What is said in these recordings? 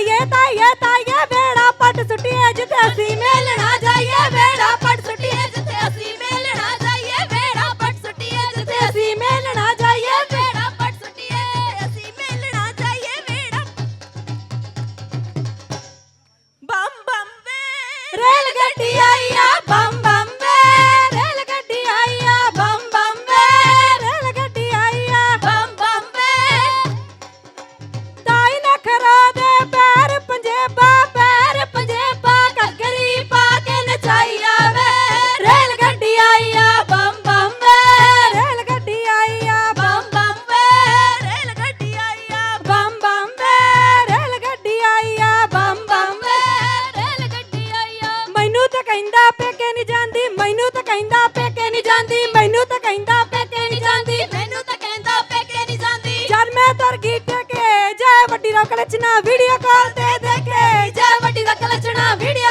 ਤਾਈਏ ਤਾਈਏ ਤਾਈਏ ਬੇੜਾ ਪੱਟ ਸੁੱਟਿਆ ਜਿੱਥੇ ਅਸੀਂ ਮੇਲਣਾ ਜਾਈਏ ਬੇੜਾ లక్షణ వీడియో కాల్ తే దేఖే జయ మట్టి దక్క లక్షణ వీడియో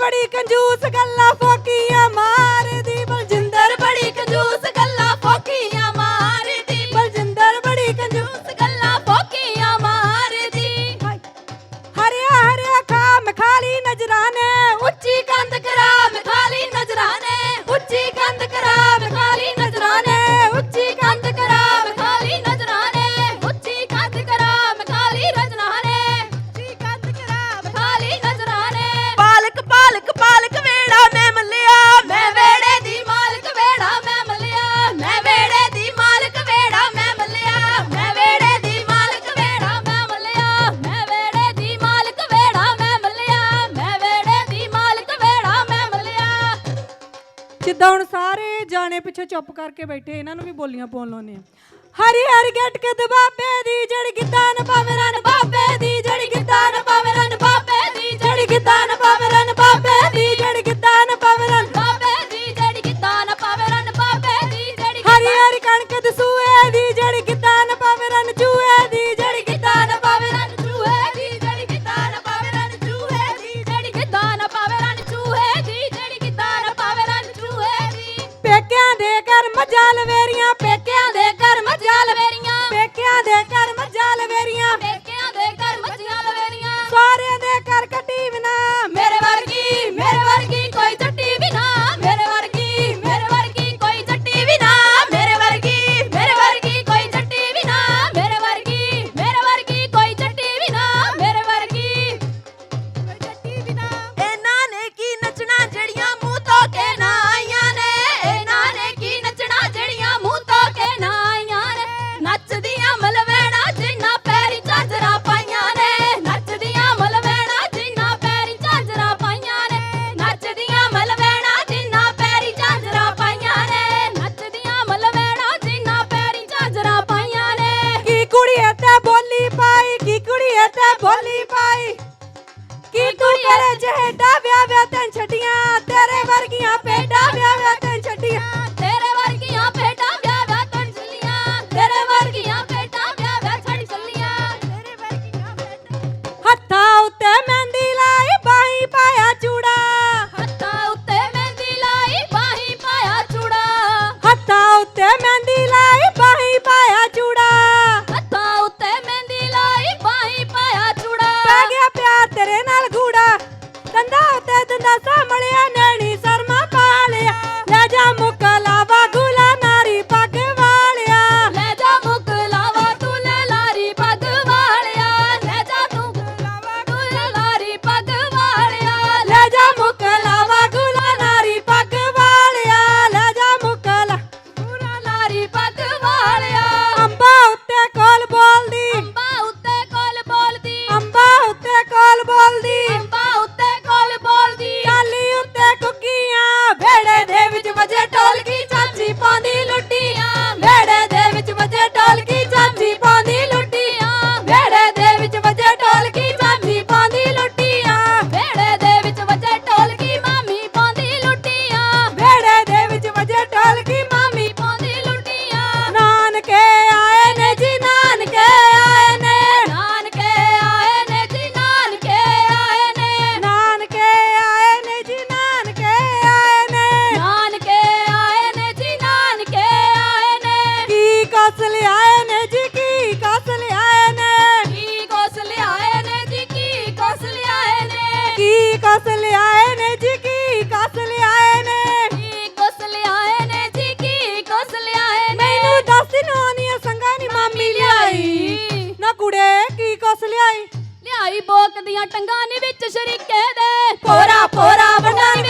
ਬੜੀ ਕੰਜੂਸ ਗੱਲਾਂ ਜਿੱਦਾਂ ਹੁਣ ਸਾਰੇ ਜਾਣੇ ਪਿੱਛੇ ਚੁੱਪ ਕਰਕੇ ਬੈਠੇ, ਇਹਨਾਂ ਨੂੰ ਵੀ ਬੋਲੀਆਂ ਪਾਉਣ ਲਾਉਨੇ ਹਰੀ ਹਰ ਗੱਟ ਕੇ ਦਬਾਬੇ ਦੀ ਜੜ ਗਿੱਦਾਂ ਨ ਪਾਵੇ ਰਨ ਬਾਬੇ ਦੀ ਜੜ ਗਿੱਦਾਂ ਨ ਪਾਵੇ ਰਨ ਬਾਬੇ ਦੀ ਜੜ ਗਿੱਦਾਂ ਨ ਪਾਵੇ ਰਨ ਬਾਬੇ ਦੀ ਦੰਦਾਸਾ ਮਲਿਆ ਨੇ ਭਾਈ ਬੋਕ ਦੀਆਂ ਟੰਗਾਂ ਨੇ ਵਿੱਚ ਸ਼ਰੀਕੇ ਦੇ। ਪੋਰਾ ਪੋਰਾ ਵੰਡਾਈ